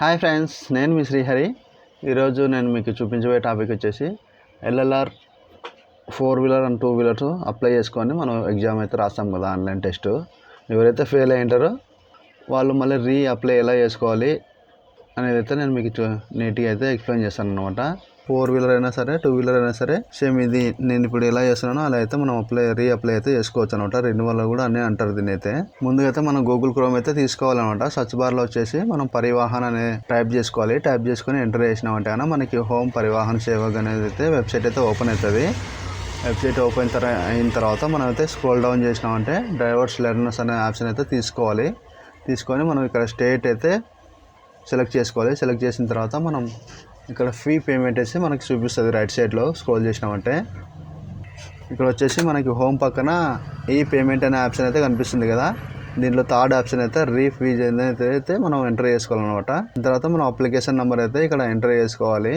Hi friends నేను మీ శ్రీహరి. ఈరోజు నేను మీకు చూపించబోయే టాపిక్ వచ్చేసి LLR four wheeler and two wheelers apply చేసుకొని మనం ఎగ్జామ్ అయితే రాస్తాం కదా ఆన్లైన్ టెస్ట్. ఎవరైతే ఫెయిల్ అయ్యింటారో వాళ్ళు మళ్ళీ రీ అప్లై ఎలా చేసుకోవాలి అనేది అయితే నేను మీకు చూ- నీట్గా అయితే ఎక్స్ప్లెయిన్ చేస్తాను అనమాట ఫోర్ వీలర్ అయినా సరే టూ వీలర్ అయినా సరే సేమ్ ఇది నేను ఇప్పుడు ఎలా చేస్తున్నానో అలా అయితే మనం అప్లై రీ అప్లై అయితే చేసుకోవచ్చు అనమాట రెన్యువల్ కూడా అన్నీ అంటారు దీని అయితే ముందుగా అయితే మనం గూగుల్ క్రోమ్ అయితే తీసుకోవాలన్నమాట. సర్చ్ బార్లో వచ్చేసి మనం పరివాహన్ అనే టైప్ చేసుకోవాలి. టైప్ చేసుకొని ఎంటర్ చేసినామంటే అయినా మనకి హోమ్ పరివాహన్ సేవక్ అనేది అయితే వెబ్సైట్ అయితే ఓపెన్ అవుతుంది. వెబ్సైట్ ఓపెన్ తర అయిన తర్వాత మనం అయితే స్క్రోల్ డౌన్ చేసినామంటే డ్రైవర్స్ లెర్నర్స్ అనే ఆప్షన్ అయితే తీసుకోవాలి. తీసుకొని మనం ఇక్కడ స్టేట్ అయితే సెలెక్ట్ చేసుకోవాలి. సెలెక్ట్ చేసిన తర్వాత మనం ఇక్కడ ఫీ పేమెంట్ వేసి మనకి చూపిస్తుంది రైట్ సైడ్లో స్క్రోల్ చేసినామంటే. ఇక్కడ వచ్చేసి మనకి హోమ్ పక్కన ఈ పేమెంట్ అనే ఆప్షన్ అయితే కనిపిస్తుంది కదా. దీంట్లో థర్డ్ ఆప్షన్ అయితే రీ ఫీజ్ అయితే మనం ఎంటర్ చేసుకోవాలన్నమాట. తర్వాత మనం అప్లికేషన్ నెంబర్ అయితే ఇక్కడ ఎంటర్ చేసుకోవాలి.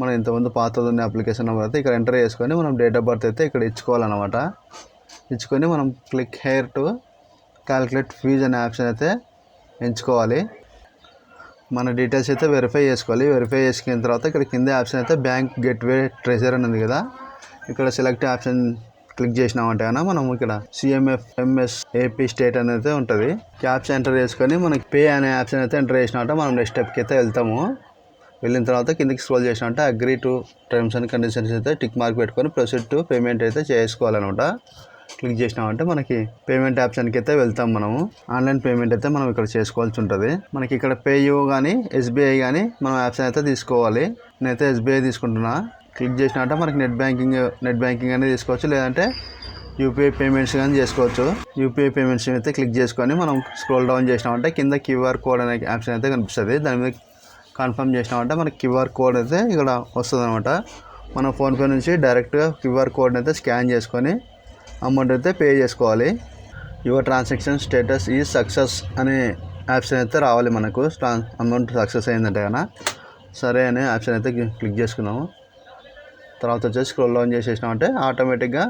మనం ఇంతకుముందు పాతది ఉన్న అప్లికేషన్ నెంబర్ అయితే ఇక్కడ ఎంటర్ చేసుకొని మనం డేట్ ఆఫ్ బర్త్ అయితే ఇక్కడ ఇచ్చుకోవాలన్నమాట. ఇచ్చుకొని మనం click here to calculate fees అనే ఆప్షన్ అయితే ఎంచుకోవాలి. మన డీటెయిల్స్ అయితే వెరిఫై చేసుకోవాలి. వెరిఫై చేసుకున్న తర్వాత ఇక్కడ కింద ఆప్షన్ అయితే బ్యాంక్ గేట్వే ట్రెజర్ అని ఉంది కదా. ఇక్కడ సెలెక్ట్ ఆప్షన్ క్లిక్ చేసినామంటే కన్నా మనం ఇక్కడ సిఎంఎఫ్ ఎంఎస్ ఏపీ స్టేట్ అనేది ఉంటుంది. క్యాప్స్ ఎంటర్ చేసుకొని మనకి పే అనే ఆప్షన్ అయితే ఎంటర్ చేసినట్టే మనం నెక్స్ట్ స్టెప్కి అయితే వెళ్తాము. వెళ్ళిన తర్వాత కిందకి స్క్రోల్ చేసినట్టే agree to terms and conditions అయితే టిక్ మార్క్ పెట్టుకొని ప్రొసీడ్ టు పేమెంట్ అయితే చేసుకోవాలన్నమాట. క్లిక్ చేసినామంటే మనకి పేమెంట్ ఆప్షన్కి అయితే వెళ్తాం మనము. ఆన్లైన్ పేమెంట్ అయితే మనం ఇక్కడ చేసుకోవాల్సి ఉంటుంది. మనకి ఇక్కడ పేయూ కానీ ఎస్బీఐ కానీ మనం ఆప్షన్ అయితే తీసుకోవాలి. నేనైతే ఎస్బీఐ తీసుకుంటున్నా. క్లిక్ చేసినట్టే మనకి నెట్ బ్యాంకింగ్ నెట్ బ్యాంకింగ్ అనేది తీసుకోవచ్చు. లేదంటే యూపీఐ పేమెంట్స్ కానీ చేసుకోవచ్చు. యూపీఐ పేమెంట్స్ అయితే క్లిక్ చేసుకొని మనం స్క్రోల్ డౌన్ చేసినామంటే కింద క్యూఆర్ కోడ్ అనే ఆప్షన్ అయితే కనిపిస్తుంది. దాని మీద కన్ఫర్మ్ చేసినామంటే మనకి క్యూఆర్ కోడ్ అయితే ఇక్కడ వస్తుంది అనమాట మనం ఫోన్పే నుంచి డైరెక్ట్గా క్యూఆర్ కోడ్ని అయితే స్కాన్ చేసుకొని అమౌంట్ అయితే పే చేసుకోవాలి. యువర్ ట్రాన్సాక్షన్ స్టేటస్ ఈ సక్సెస్ అనే ఆప్షన్ అయితే రావాలి మనకు. ట్రాన్ అమౌంట్ సక్సెస్ అయిందంటే కన్నా సరే అనే ఆప్షన్ అయితే క్లిక్ చేసుకున్నాము. తర్వాత వచ్చేసి స్క్రోల్ డౌన్ చేసేసినామంటే ఆటోమేటిక్గా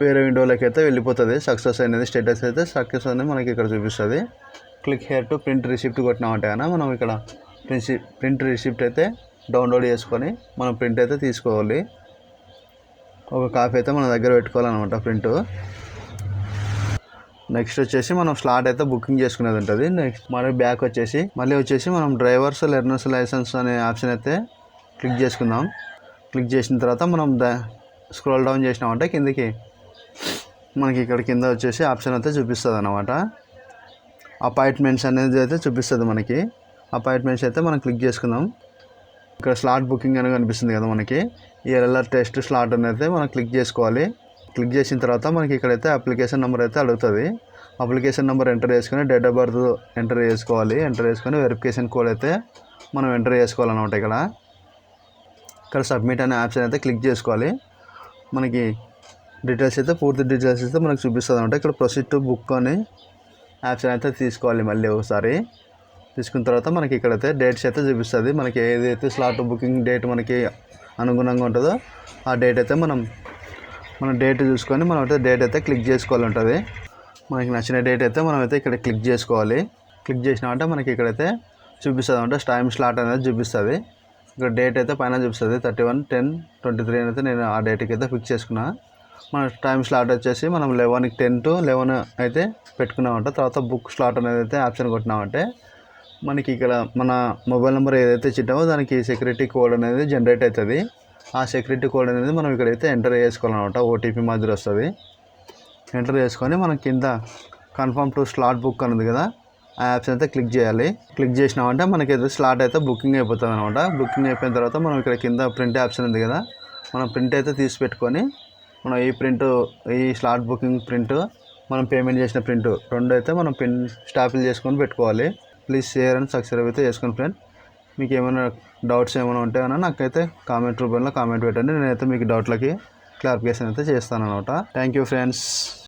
వేరే విండోలోకి అయితే వెళ్ళిపోతుంది. సక్సెస్ అనేది స్టేటస్ అయితే సక్సెస్ అనేది మనకి ఇక్కడ చూపిస్తుంది. Click here to print receipt కొట్టినామంటే కన్నా మనం ఇక్కడ ప్రిన్సి ప్రింట్ రిసిప్ట్ అయితే డౌన్లోడ్ చేసుకొని మనం ప్రింట్ అయితే తీసుకోవాలి. ఒక కాఫీ అయితే మన దగ్గర పెట్టుకోవాలన్నమాట ప్రింట్. నెక్స్ట్ వచ్చేసి మనం స్లాట్ అయితే బుకింగ్ చేసుకునేది ఉంటుంది నెక్స్ట్ మరి బ్యాక్ వచ్చేసి మళ్ళీ వచ్చేసి మనం డ్రైవర్స్ లెర్నర్స్ లైసెన్స్ అనే ఆప్షన్ అయితే క్లిక్ చేసుకుందాం. క్లిక్ చేసిన తర్వాత మనం ద స్క్రోల్ డౌన్ చేసినామంటే కిందకి మనకి ఇక్కడ కింద వచ్చేసి ఆప్షన్ అయితే చూపిస్తుంది అనమాట అపాయింట్మెంట్స్ అనేది అయితే చూపిస్తుంది మనకి. అపాయింట్మెంట్స్ అయితే మనం క్లిక్ చేసుకుందాం. ఇక్కడ స్లాట్ బుకింగ్ అని కనిపిస్తుంది కదా మనకి. ఈ టెస్ట్ స్లాట్ అనేది అయితే మనం క్లిక్ చేసుకోవాలి. క్లిక్ చేసిన తర్వాత మనకి ఇక్కడైతే అప్లికేషన్ నెంబర్ అయితే అడుగుతుంది. అప్లికేషన్ నెంబర్ ఎంటర్ చేసుకొని డేట్ ఆఫ్ బర్త్ ఎంటర్ చేసుకోవాలి. ఎంటర్ చేసుకొని వెరిఫికేషన్ కోడ్ అయితే మనం ఎంటర్ చేసుకోవాలన్నమాట ఇక్కడ. ఇక్కడ సబ్మిట్ అనే ఆప్షన్ అయితే క్లిక్ చేసుకోవాలి. మనకి డీటెయిల్స్ అయితే పూర్తి డీటెయిల్స్ అయితే మనకు చూపిస్తుంది అనమాట ఇక్కడ ప్రొసీడ్ టు బుక్ అని ఆప్షన్ అయితే తీసుకోవాలి మళ్ళీ ఒకసారి. తీసుకున్న తర్వాత మనకి ఇక్కడైతే డేట్స్ అయితే చూపిస్తుంది. మనకి ఏదైతే స్లాట్ బుకింగ్ డేట్ మనకి అనుగుణంగా ఉంటుందో ఆ డేట్ అయితే మనం మన డేట్ చూసుకొని మనం అయితే డేట్ అయితే క్లిక్ చేసుకోవాలి ఉంటుంది. మనకి నచ్చిన డేట్ అయితే మనం అయితే ఇక్కడ క్లిక్ చేసుకోవాలి. క్లిక్ చేసినామంటే మనకి ఇక్కడైతే చూపిస్తుంది అంటే టైం స్లాట్ అనేది చూపిస్తుంది. ఇక్కడ డేట్ అయితే పైన చూపిస్తుంది. Thirty one ten twenty three అయితే నేను ఆ డేట్కి అయితే ఫిక్స్ చేసుకున్నా. మన టైం స్లాట్ వచ్చేసి మనం లెవెన్కి టెన్ టు లెవెన్ అయితే పెట్టుకున్నామంటే. తర్వాత బుక్ స్లాట్ అనేది అయితే ఆప్షన్ కొట్టినామంటే మనకి ఇక్కడ మన మొబైల్ నెంబర్ ఏదైతే చిట్టామో దానికి సెక్యూరిటీ కోడ్ అనేది జనరేట్ అవుతుంది. ఆ సెక్యూరిటీ కోడ్ అనేది మనం ఇక్కడైతే ఎంటర్ చేసుకోవాలన్నమాట. ఓటీపీ మాదిరి వస్తుంది. ఎంటర్ చేసుకొని మనం కింద కన్ఫర్మ్ టు స్లాట్ బుక్ అనేది కదా ఆ యాప్స్ అయితే క్లిక్ చేయాలి. క్లిక్ చేసినామంటే మనకి అయితే స్లాట్ అయితే బుకింగ్ అయిపోతుంది అనమాట బుకింగ్ అయిపోయిన తర్వాత మనం ఇక్కడ కింద ప్రింట్ ఆప్షన్ ఉంది కదా మనం ప్రింట్ అయితే తీసి పెట్టుకొని మనం ఈ ప్రింట్ ఈ స్లాట్ బుకింగ్ ప్రింట్ మనం పేమెంట్ చేసిన ప్రింట్ రెండు అయితే మనం పిన్ స్టాఫిల్ చేసుకొని పెట్టుకోవాలి. ప్లీజ్ షేర్ అండ్ సబ్స్క్రైబ్ అయితే చేసుకోండి ఫ్రెండ్ మీకు ఏమైనా డౌట్స్ ఏమైనా ఉంటే అన్న నాకైతే కామెంట్ రూపంలో కామెంట్ పెట్టండి. నేనైతే మీకు డౌట్లకి క్లారిఫికేషన్ అయితే చేస్తాను అనమాట థ్యాంక్ యూ ఫ్రెండ్స్